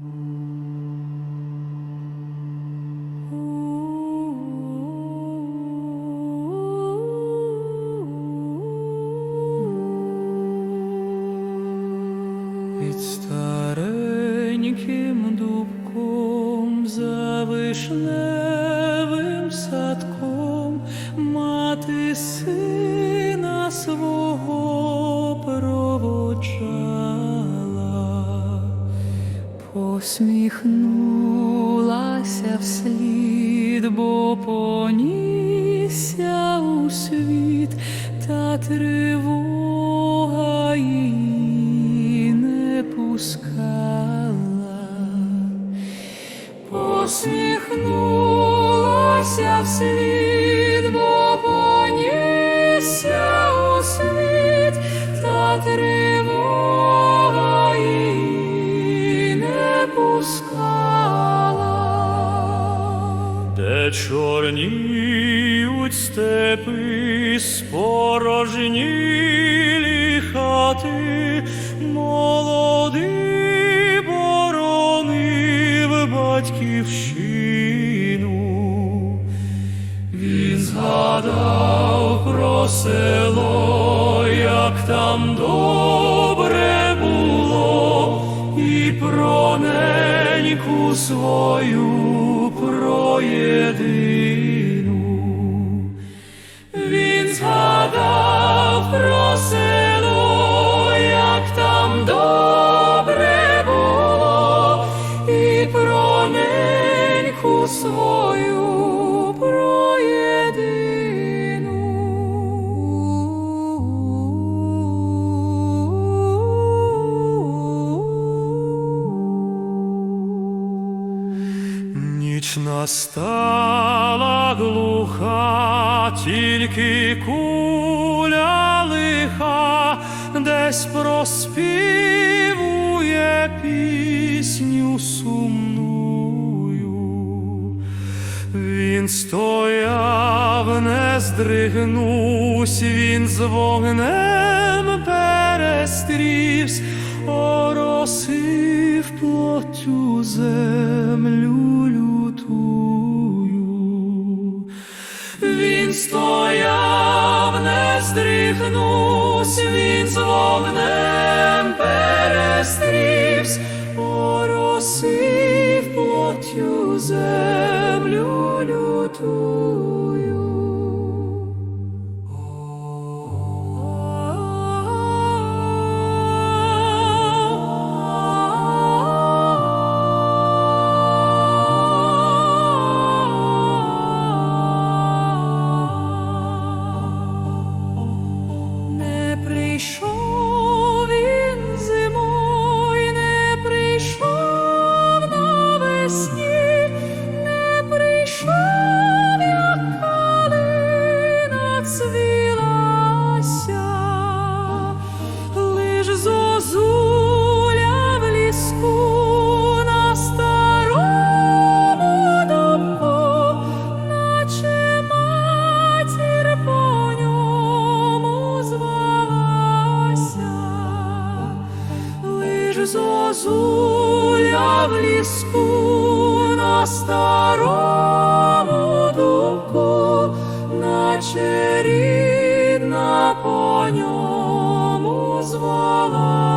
Під стареньким дубком за посміхнулася вслід, бо понісся у світ та тривога її не пускала. Посміхнулася вслід, Де чорніють степи, спорожнілі хати, молодий боронив батьківщину. Він згадав про село, як там добре було, і про неньку свою Ніч настала глуха, тільки куля лиха, десь проспівує пісню сумную. Він стояв, не здригнусь, він з вогнем перестрівсь, оросив плотю землю здригнусь, він з вогнем перестрівсь, оросив плотю землю лютую. Зозуля в ліску на старому думку, наче рідна по ньому звалася.